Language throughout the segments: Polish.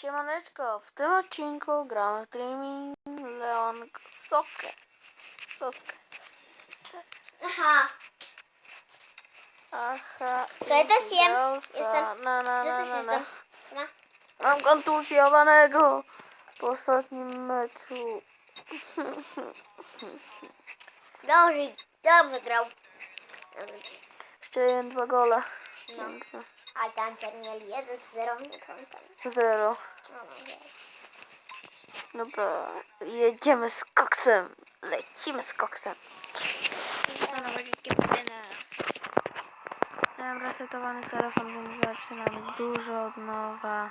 Siemaneczko, w tym odcinku gramy w Dreaming Leon Sokę. Soskę. Aha, Aha. To ja też jem. Jestem- Na, na, na, na, na. Mam kontuzjowanego po ostatnim meczu. Dobrze, dobrze grał. Jeszcze jeden, dwa gole. No. Piękne. A tamten mieli 1-0, nie pamiętam. Zero. No, no. Dobra, jedziemy z koksem. Lecimy z koksem. Miałem resetowany telefon, więc zaczynamy dużo od nowa.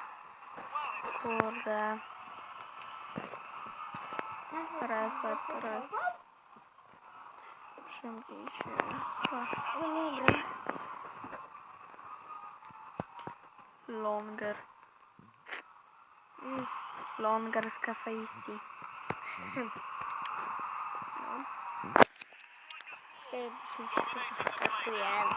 Kurde. Reset, reset. Przymknij się. O, No dobra. Longer. Mm, Longer kafeicji. Chcielibyśmy się startujemy.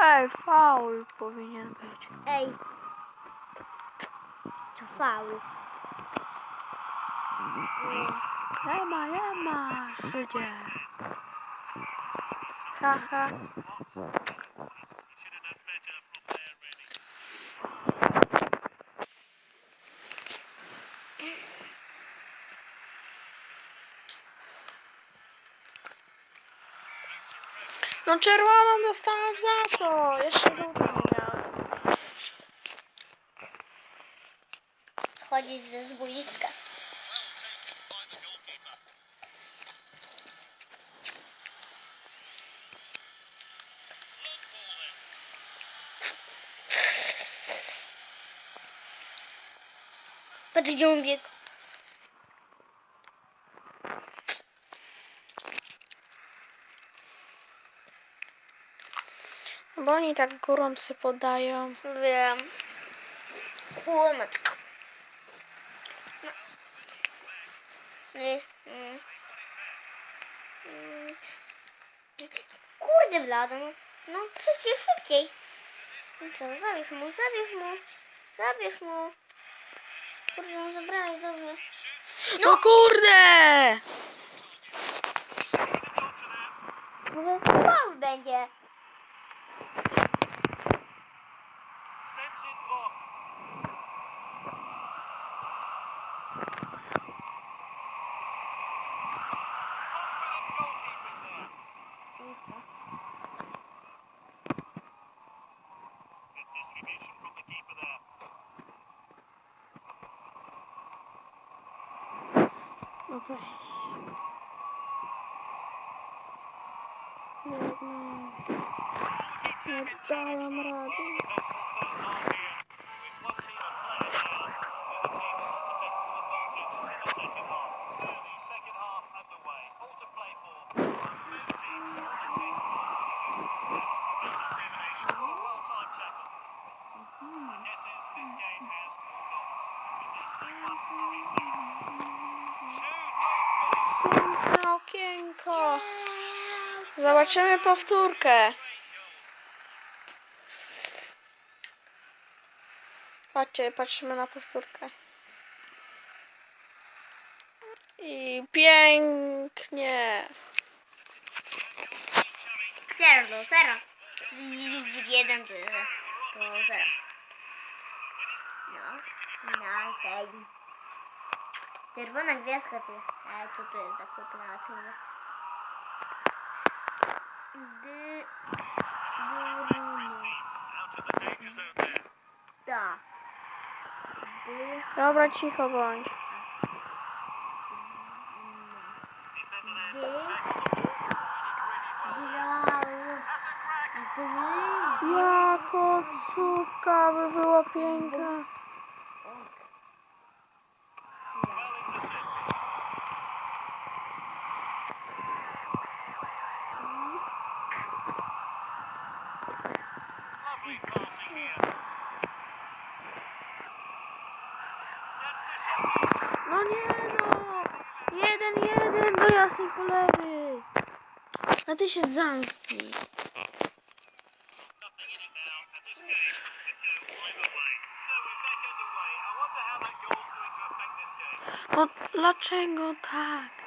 Ej, faul powinien być. Ej. To faul. Nie. Nie ma, nie ma, Żydzie. Haha. No czerwoną dostałam za co? Jeszcze żółtą miałam. Schodzić ze zboiska. Gdzie on biegł. Bo oni tak górą se podają. Wiem. Kłomatko. No. Nie, nie. Kurde blado, no. No szybciej, szybciej. No co, zabierz mu, zabierz mu. Zabierz mu. Kurde, no zabrałeś, dobrze. No kurde! Może to będzie. No weź. Nie, nie. Nie dałam rady. Piękne okienko. Zobaczymy powtórkę. Patrzcie, patrzymy na powtórkę. I pięknie. Zero do zero. Jeden do zero. Do zero. No. No, okej. Czerwona gwiazdka tu jest. A co tu jest za chłopy na czele? Dy... Da. Dy... Dobra, cicho bądź. Jako córka by była piękna. No nie no! Jeden, jeden do jasnej cholery! A ty się zamknij. No dlaczego tak?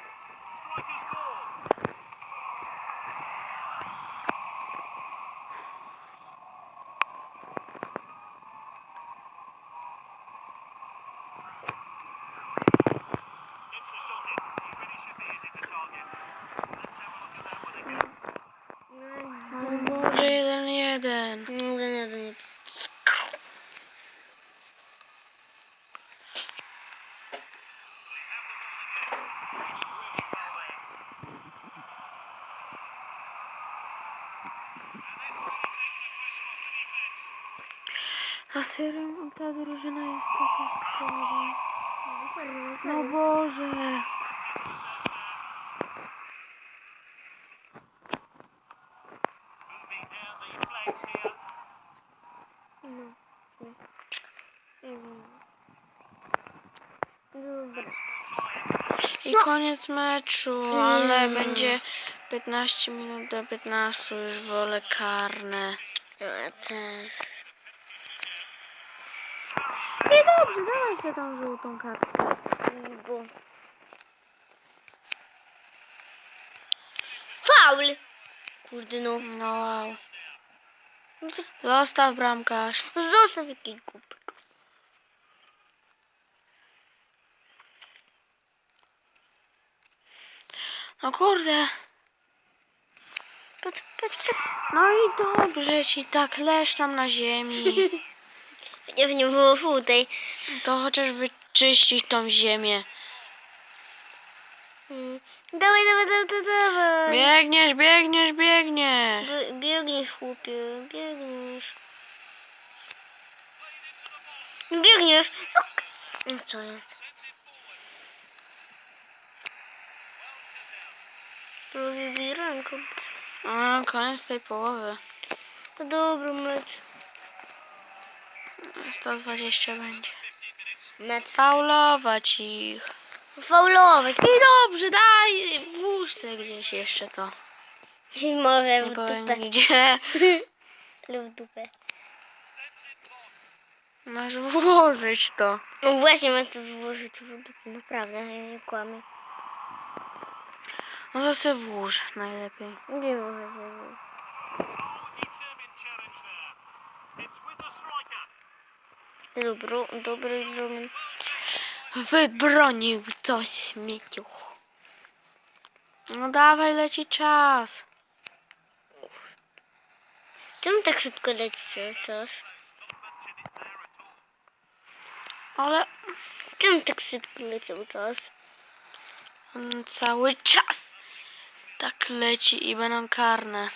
O Boże, jeden jeden. No, nie, nie, nie. A serio ta drużyna jest taka słaba. No Boże. Dobra. I koniec meczu, ale będzie 15 minut do 15, już wolę karne. No, ja też. I dobrze, dawaj sobie tą żółtą kartkę. Bo... Faul! Kurde no. No wow. Zostaw bramkarz. Zostaw jakiś głupek. No kurde. Patrz, patrz, patrz. No i dobrze ci tak leż tam na ziemi. Nie, nie było żółtej. To chociaż wyczyścić tą ziemię. Mm. Dawaj, dawaj, dawaj, dawaj. Biegniesz, biegniesz, biegniesz. Bie- Biegniesz, chłopie, biegniesz. Biegniesz. No, no co jest? Prawie ręką. A, koniec tej połowy. To dobry mecz. 120 będzie. Mecz. Faulować ich. Faulować. I dobrze, daj w łóżce gdzieś jeszcze to. I może Nie w powiem dupę. gdzie. Lub w dupę. Masz włożyć to. No właśnie, mam to włożyć w dupę. Naprawdę, ja nie kłamię. No to se włóż najlepiej. Nie może włożyć. Dobry, dobry. Wybronił to śmieciuch. No dawaj, leci czas. Czemu tak szybko leci coś? Ale Czemu tak szybko leciał czas? on cały czas tak leci i będą karne.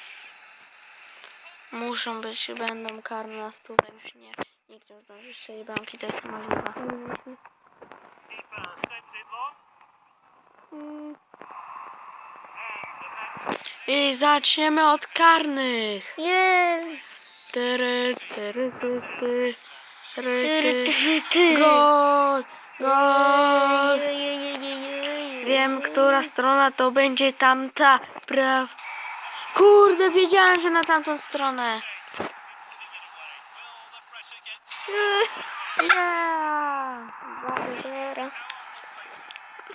Muszą być, będą karne na stówę. Już nie. Nikt nie zdąży strzelić bramki, to jest niemożliwe. I zaczniemy od karnych. Jest! Tyry, tyry, ty, ty, tyry, Ty, ty. ty, ty. Gol! Gol! Wiem, Wiem, która strona to będzie tamta. Praw. Kurde, wiedziałem, że na tamtą stronę. Yeah!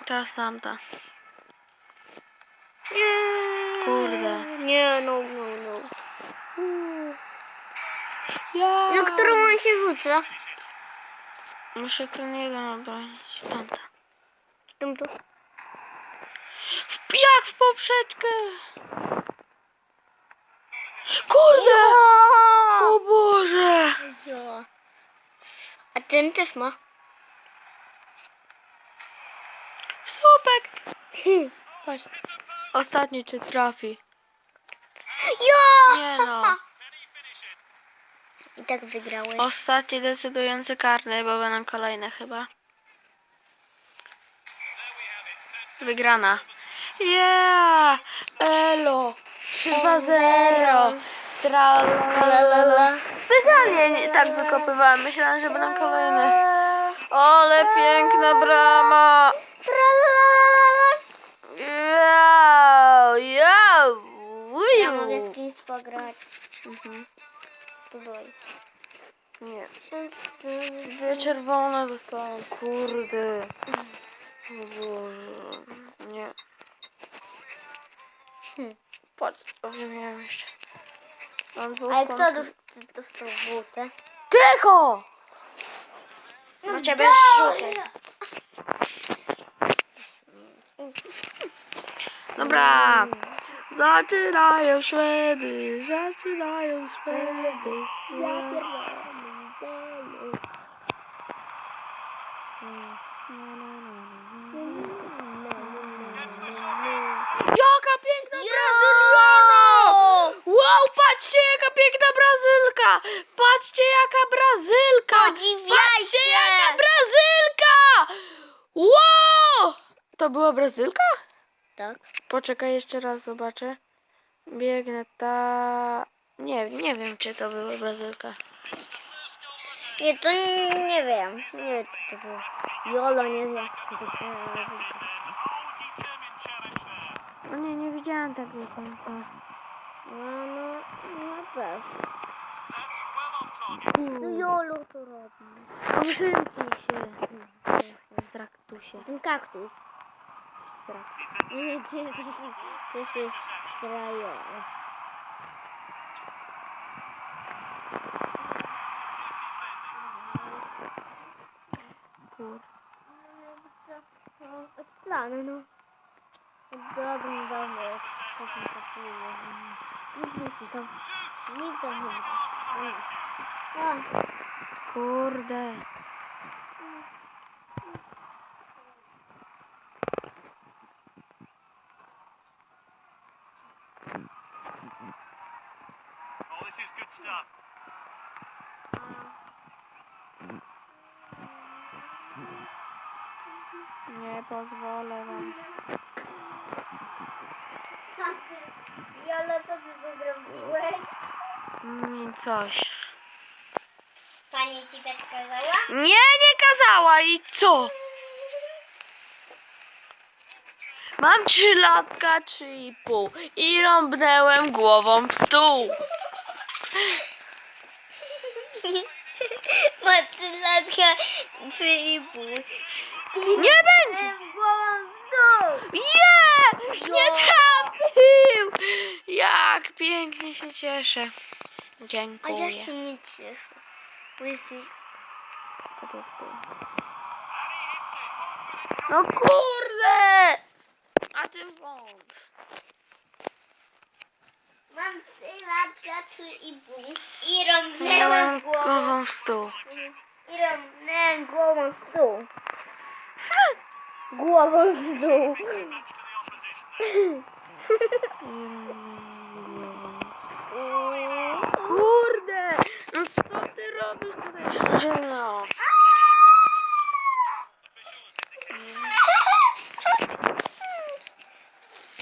Teraz tamta. Kurde. Nie, no, no, no. Yeah! No, którą on się rzuca? Muszę ten jeden obronić. Tamta. Tam to. W- Jak w poprzeczkę! Kurde! O Boże! Ja. A ten też ma. W słupek! Patrz. Ostatni czy trafi. Ja! Nie no. I tak wygrałeś. Ostatni decydujący karny, bo będą kolejne chyba. Wygrana. Yeah! Elo! 2-0! Tralalala. Specjalnie nie tak wykopywałam. Myślałam, że będą kolejne. Ale piękna brama! Yo! Yo! ja mogę z kimś pograć. Mhm. Doj. Nie. Dwie czerwone dostałem, kurde. O Boże. Nie. Hmm. Patrz, o wiem jeszcze. Mam dwóch Ale kto dostał butę? Cicho! Na ciebie rzucę. Dobra. Zaczynają Szwedy, zaczynają Szwedy. Jaka piękna Brazyliana! Wow, patrzcie jaka piękna Brazylka! Patrzcie jaka Brazylka! Podziwiajcie! Patrzcie jaka Brazylka! Wow! To była Brazylka? Tak. Poczekaj jeszcze raz zobaczę. Biegnę ta... Nie, nie wiem czy to była Brazylka. Nie, to nie wiem. Nie wiem, co to było. Jolo, nie wiem. co to było. No nie, nie widziałam tak do końca. No, no, no pewnie. No Jolo to robi. Obrzymki się. Straktusie. Ten kaktus. Strak. Nie, to jest- to jest strajolo. Kur. Plany, no. Dobrym, dobrym. Takim takim. Nic nie pisał. Nikt nie pisał. Kurde. Nie pozwolę wam. Jolo, co ty zrobiłeś? Mm, coś. Pani ci tak kazała? Nie, nie i co? Mam trzy latka, trzy i pół i rąbnęłem głową w stół. Matylatka, trzy i pół. Nie będzie! Głową w dół. Nie! Nie trafił! Jak pięknie się cieszę. A Dziękuję. ja się nie cieszę. Bo jesteś... No kurde! A ty wąt. Mam latka, trzy i pół. I rąbnęłem Miałem głową. głową w stół. I rąbnęłem głową w dół. Głową w dół. Kurde! No co ty robisz tutaj?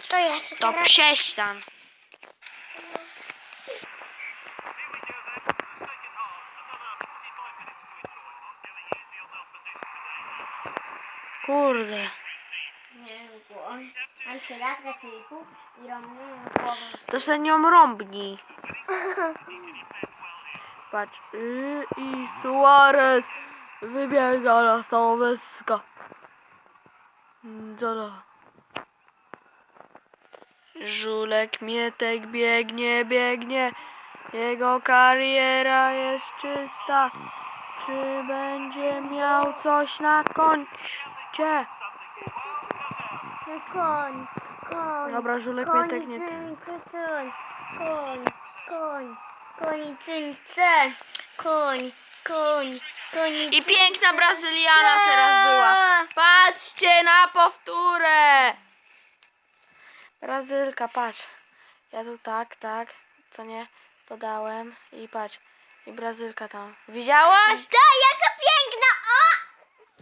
To się teraz... prześtan. Kurde. Nie głową. Mam trzy latka, trzy i pół. I rąbnęłem głową w To se nią rąbnij. Patrz. Y, I Suarez wybiega na stanowisko. To? Żulek Mietek biegnie, biegnie. Jego kariera jest czysta. Czy będzie miał coś na koncie? Koń, koń. Dobra, Żulek koń, Mietek nie. Koń, koń, koń, koń, koń, koń, koń. I piękna Brazyliana teraz była. Patrzcie na powtórę! Brazylka, patrz. Ja tu tak, tak, co nie, podałem i patrz. I Brazylka tam. Widziałaś? To jaka piękna! O!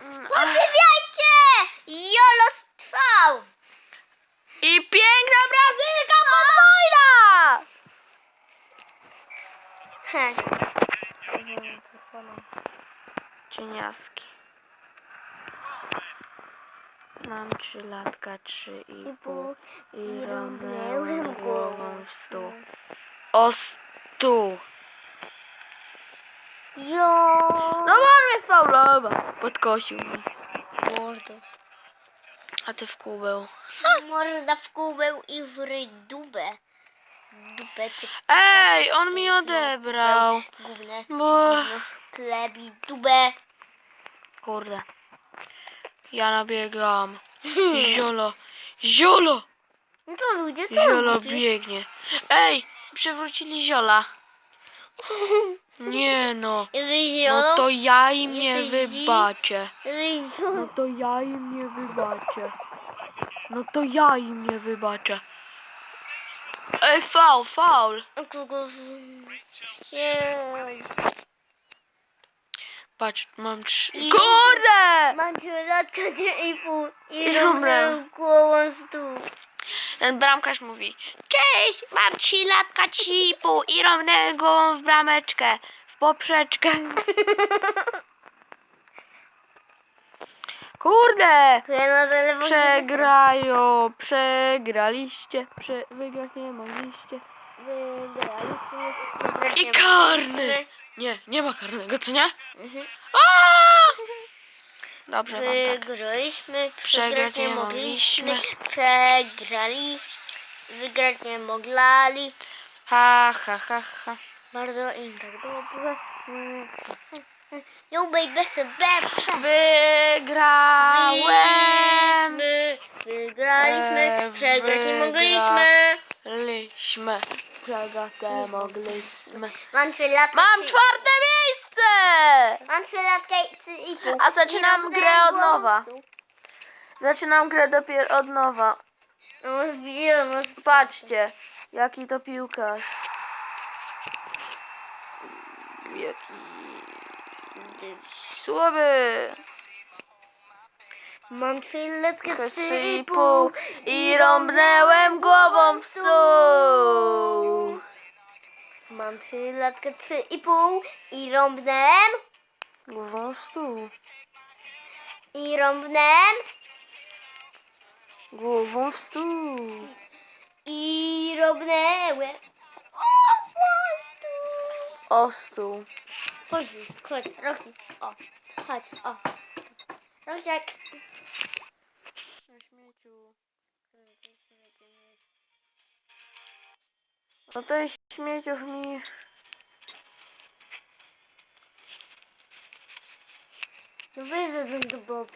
Mm, Podziwiajcie! Jolo trwał! I piękna Brazylka podwójna! Cieniaski. Mam trzy latka, trzy i pół. I rąbnęłem głową w stół. O stół. Jo. No on mnie sfaulował. Podkosił mnie. Mordo. A ty w kół był. Morda w kubeł i w dubę. Dupę czy Ej, on mi odebrał. gówne. Bo... Klebi dubę. Kurde. Ja nabiegam. Ziolo. Ziolo! No to ludzie to biegnie. Ej, przewrócili ziola. Nie no. Ziolo, No to ja im nie Jesteś wybaczę. No ziolo. to ja im nie wybaczę. No to ja im nie wybaczę. Ej, faul, faul. Kogo... Jej. Patrz, mam trzy. Kurde! Mam latka i pół i I robię dobra. głową w dół. Ten bramkarz mówi Cześć, mam trzy latka cipu i romnę głową w brameczkę, w poprzeczkę. Kurde! To ja na telefonie... Przegrają, przegraliście, prze... wygrać nie mogliście. Wygraliśmy. I nie karny! Nie, nie ma karnego, co nie? Mhm. Dobrze wam tak. Wygraliśmy. Przegrać nie mogliśmy. Przegrali. Wygrać nie moglali. Ha, ha, ha, ha. Bardzo im tak dobrze. Mm. No baby sobie Wygrałem! Wygraliśmy. Wygraliśmy. Przegrać nie mogliśmy. Liśmy. Mogliśmy. Mam trzy latka. Mam czwarte miejsce! Mam trzy latka i i pół. A zaczynam grę od nowa. Zaczynam grę dopiero od nowa. No no Patrzcie, jaki to piłkarz. Jaki słaby. Mam trzy latka Trzy i pół i rąbnęłem głową w stół. Mam trzy latka trzy i pół i rąbnęłem Głową stół. i rąbnęłem Głową w stół. i rąbnęłem. O, stół. Chodź, chodź, Roxy. O, chodź, o. Roxiak. No to jest śmieciuch mi. No wyjdę do Bob.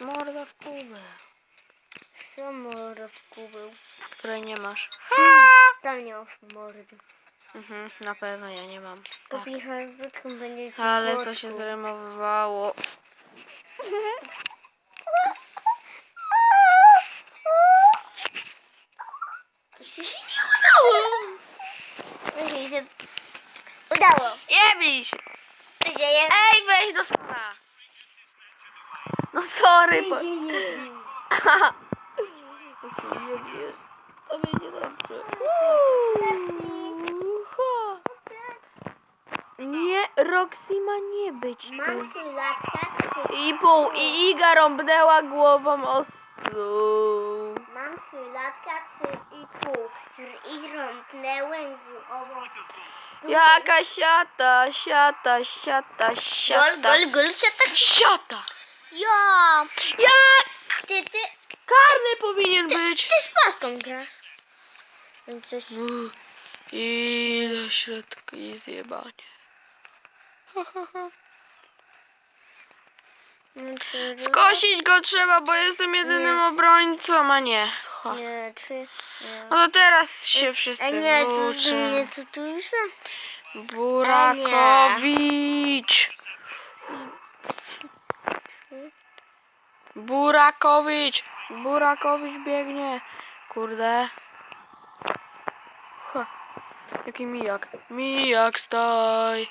Morda w kubę. Co morda w kubeł? Której nie masz. Tam nie masz mordy. Mhm, na pewno ja nie mam. Tak. Będzie Ale to się zremowało. To się nie udało. To się udało. Jebliś! To się je... Ej, weź do skóra! No sorry, bo... To będzie dobrze. Nie, Roxy ma nie być Mam tu. latka. I pół, i Iga rąbnęła głową o stół. Mam trzy latka, trzy i pół. I rąknęłem głową. Jaka siata, siata, siata, Gol, siata. gol, gol, się tak... Siata! Ja! Jak? Ty, ty, Karny powinien być. ty z paską grasz. Więc coś... Uuu, Ile środka i zjebanie. Ha, ha, ha. Skosić go trzeba, bo jestem jedynym obrońcą, a nie. Ho. Nie, trzy... Nie. No to teraz się wszyscy A nie, włóczą. nie, to tu już... Burakowicz. Burakowicz. Burakowicz biegnie. Kurde. Ha. Jaki mijak. Mijak staj.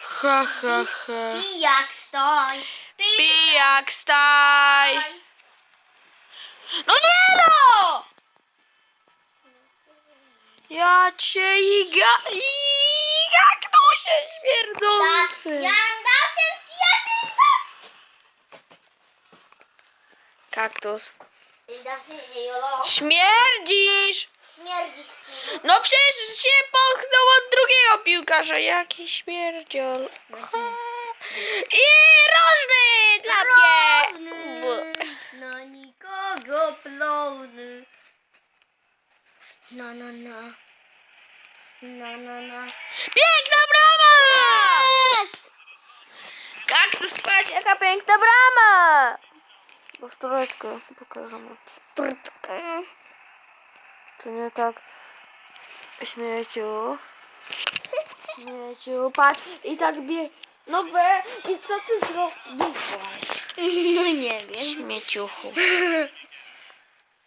Ha, ha, ha. Pijak stoi. Pijak staj. No nie no! Ja cię iga... Iga, kto się śmierdzący. Kaktus. Śmierdzisz! No przecież się pochnął od drugiego piłkarza. Jaki śmierdziol. Ha. I rożny dla mnie. Równy, na nikogo plowny. No, no, no. No, no, no. Piękna brama! Kaktus, patrz jaka piękna brama! Powtóreczkę pokażemy. To nie tak. Śmieciu. Śmieciu, patrz i tak bie... No be, i co ty zrobiłaś? No nie wiem. Śmieciuchu.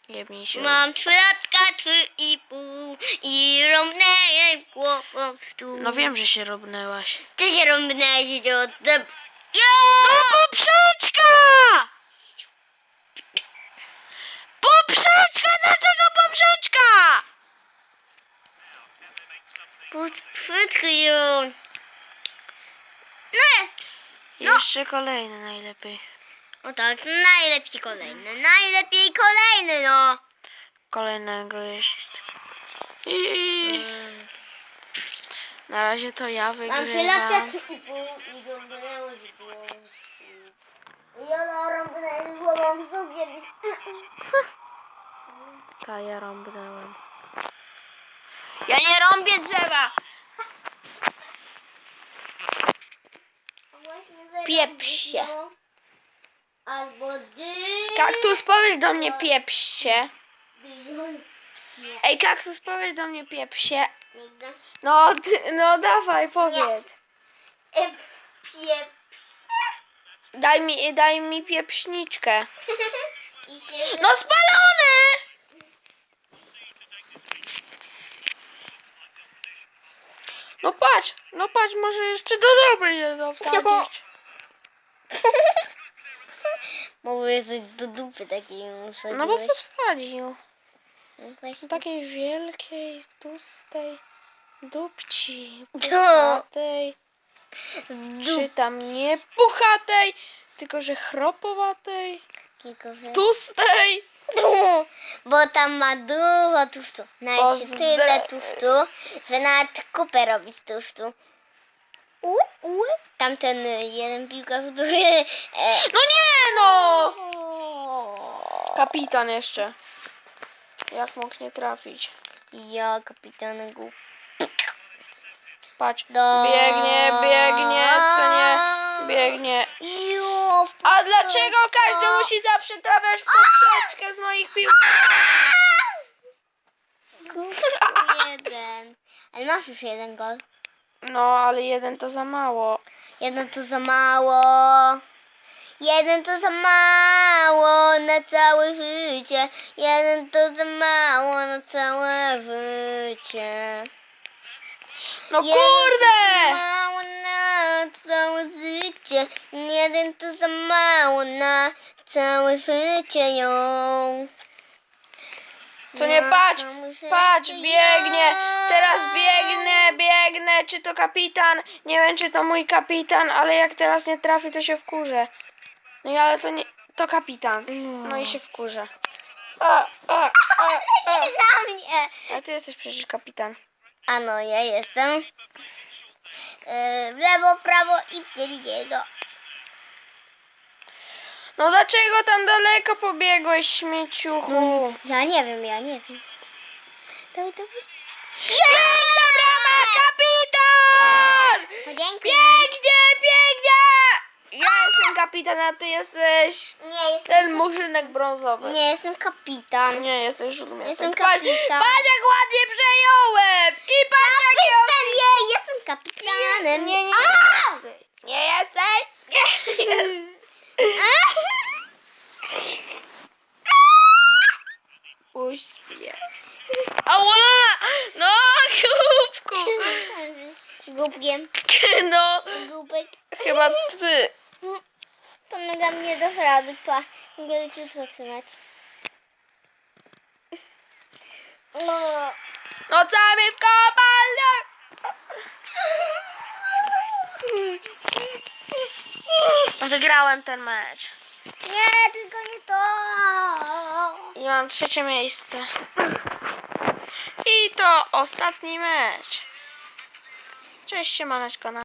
Jebnij się. Mam trzy latka, trzy i pół i rąbnęłem głową w stół. No wiem, że się robnęłaś. Ty się rąbnęłeś i od zeb... No poprzeczka! Poprzeczka! Dlaczego poprzeczka? Puszczkę ją. No, No. Jeszcze kolejny najlepiej. o tak, najlepiej kolejny, najlepiej kolejny, no. Kolejnego jeszcze. I... Na razie to ja Mam wygrywam. trzy i pół i głową głową. Ta ja rąbnęłem. Ja nie rąbię drzewa! Pieprz się. Albo dy... Kaktus, powiedz do mnie pieprz się. Ej, kaktus, powiedz do mnie pieprz się. No, ty, no dawaj, powiedz. Pieprz. Daj mi, daj mi pieprzniczkę. No spalony! No patrz, no patrz, może jeszcze do doby je to wsadzić. Mogę coś do dupy takiej usadziłeś. No bo se wsadził. Właśnie. Takiej wielkiej, tłustej dupci. No. Puchatej. Czy tam nie puchatej, tylko że chropowatej, tłustej. Bo tam ma dużo tłuszczu. Nawet Pozdra- tyle tłuszczu, że nawet kupę robić tłuszczu. Ui, ui. Tamten y, jeden piłkarz, który... E, No nie no! Kapitan jeszcze. Jak mógł nie trafić? ja, kapitan głup. Patrz, Do- biegnie, biegnie, co nie? Biegnie. Jo, A dlaczego każdy musi zawsze trafiać w poprzeczkę z moich pił? Głupku jeden. Ale masz już jeden gol. No, ale jeden to za mało. Jeden to za mało. Jeden to za mało na całe życie. Jeden to za mało na całe życie. No Jeden to za kurde! mało na całe życie. Jeden to za mało na całe życie ją. Co nie patrz, patrz, biegnie. Teraz biegnę, biegnę. Czy to kapitan? Nie wiem, czy to mój kapitan, ale jak teraz nie trafi, to się wkurzę. No i ale to nie, to kapitan. No i się wkurzę. A, a, a, a. Na mnie. A ty jesteś przecież kapitan. A no, ja jestem. Yy, w lewo, prawo i pierdzielo. No dlaczego tam daleko pobiegłeś, śmieciuchu? Ja nie wiem, ja nie wiem. Dawaj, dawaj. Piękna brama, kapitan! Podziękuj. Pięknie, pięknie! Ja jestem kapitan, a ty jesteś Nie, jestem, ten murzynek brązowy. nie jestem kapitan. Nie, jesteś siódmy. Jestem kapitan. patrz jak ładnie przejąłem! I patrz jakie... Kapitan, nie, jestem kapitanem. Nie, nie, A! jesteś. Nie jesteś? Nie jesteś. Puść mnie. Ała! No, głupku! Głupkiem. No, Głupek. chyba ty. To noga mnie dasz rady, pa. Mogę leciutko trzymać. No. No cały w kopalniach! Wygrałem ten mecz. Nie, tylko nie to. I mam trzecie miejsce. I to ostatni mecz. Cześć, siemaneczko. Na